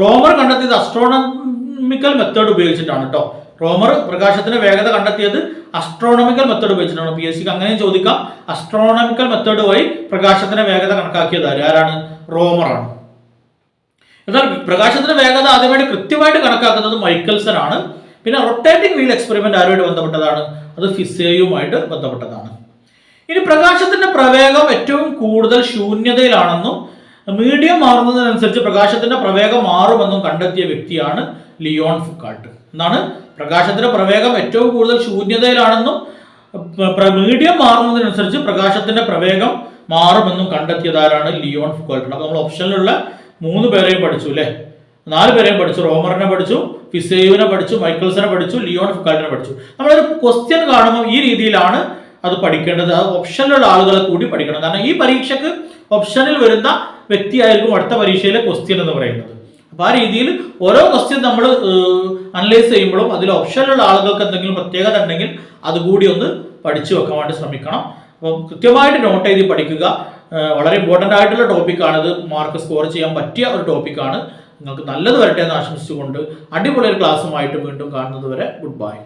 റോമർ കണ്ടെത്തിയത് അസ്ട്രോണമിക്കൽ മെത്തേഡ് ഉപയോഗിച്ചിട്ടാണ് കേട്ടോ റോമർ പ്രകാശത്തിന്റെ വേഗത കണ്ടെത്തിയത് അസ്ട്രോണമിക്കൽ മെത്തേഡ് ഉപയോഗിച്ചിട്ടാണ്. പി എസ് സിക്ക് അങ്ങനെയും ചോദിക്കാം. അസ്ട്രോണമിക്കൽ മെത്തേഡ് വഴി പ്രകാശത്തിന്റെ വേഗത കണക്കാക്കിയത് ആരാണ്? റോമറാണ് എന്നാൽ പ്രകാശത്തിന്റെ വേഗത ആദ്യമായിട്ട് കൃത്യമായിട്ട് കണക്കാക്കുന്നത് മൈക്കൽസൺ ആണ്. പിന്നെ റൊട്ടേറ്റിംഗ് വീൽ എക്സ്പെരിമെന്റ് ആരുമായിട്ട് ബന്ധപ്പെട്ടതാണ്? അത് ഫിസേയുമായിട്ട് ബന്ധപ്പെട്ടതാണ്. ഇനി പ്രകാശത്തിന്റെ പ്രവേഗം ഏറ്റവും കൂടുതൽ ശൂന്യതയിലാണെന്നും മീഡിയം മാറുന്നതിനനുസരിച്ച് പ്രകാശത്തിന്റെ പ്രവേഗം മാറുമെന്നും കണ്ടെത്തിയ വ്യക്തിയാണ് ലിയോൺ ഫുക്കാട്ട് എന്നാണ് പ്രകാശത്തിന്റെ പ്രവേഗം ഏറ്റവും കൂടുതൽ ശൂന്യതയിലാണെന്നും മീഡിയം മാറുന്നതിനനുസരിച്ച് പ്രകാശത്തിന്റെ പ്രവേഗം മാറുമെന്നും കണ്ടെത്തിയതാരാണ് ലിയോൺ ഫുക്കാൾട്ട്. അപ്പോൾ നമ്മൾ ഓപ്ഷനിലുള്ള മൂന്ന് പേരെയും പഠിച്ചു അല്ലേ നാല് പേരെയും പഠിച്ചു. റോമറിനെ പഠിച്ചു ഫിസേയുവിനെ പഠിച്ചു മൈക്കിൾസിനെ പഠിച്ചു ലിയോൺ ഫുക്കാലിനെ പഠിച്ചു. നമ്മളൊരു ക്വസ്റ്റ്യൻ കാണുമ്പോൾ ഈ രീതിയിലാണ് അത് പഠിക്കേണ്ടത്. അത് ഓപ്ഷനിലുള്ള ആളുകളെ കൂടി പഠിക്കണം. കാരണം ഈ പരീക്ഷയ്ക്ക് ഓപ്ഷനിൽ വരുന്ന വ്യക്തിയായിരിക്കും അടുത്ത പരീക്ഷയിലെ ക്വസ്റ്റ്യൻ എന്ന് പറയുന്നത്. അപ്പോൾ ആ രീതിയിൽ ഓരോ ക്വസ്റ്റ്യൻ നമ്മൾ അനലൈസ് ചെയ്യുമ്പോഴും അതിൽ ഓപ്ഷനിലുള്ള ആളുകൾക്ക് എന്തെങ്കിലും പ്രത്യേകത ഉണ്ടെങ്കിൽ അതുകൂടി ഒന്ന് പഠിച്ചു വെക്കാൻ വേണ്ടി ശ്രമിക്കണം. അപ്പം കൃത്യമായിട്ട് നോട്ട് ചെയ്ത് പഠിക്കുക. വളരെ ഇമ്പോർട്ടന്റ് ആയിട്ടുള്ള ടോപ്പിക്കാണ് ഇത് മാർക്ക് സ്കോർ ചെയ്യാൻ പറ്റിയ ഒരു ടോപ്പിക്കാണ് നിങ്ങൾക്ക് നല്ലത് വരട്ടെ എന്ന് ആശംസിച്ചുകൊണ്ട് അടിപൊളി ഒരു ക്ലാസ്സുമായിട്ട് വീണ്ടും കാണുന്നത് വരെ ഗുഡ് ബൈ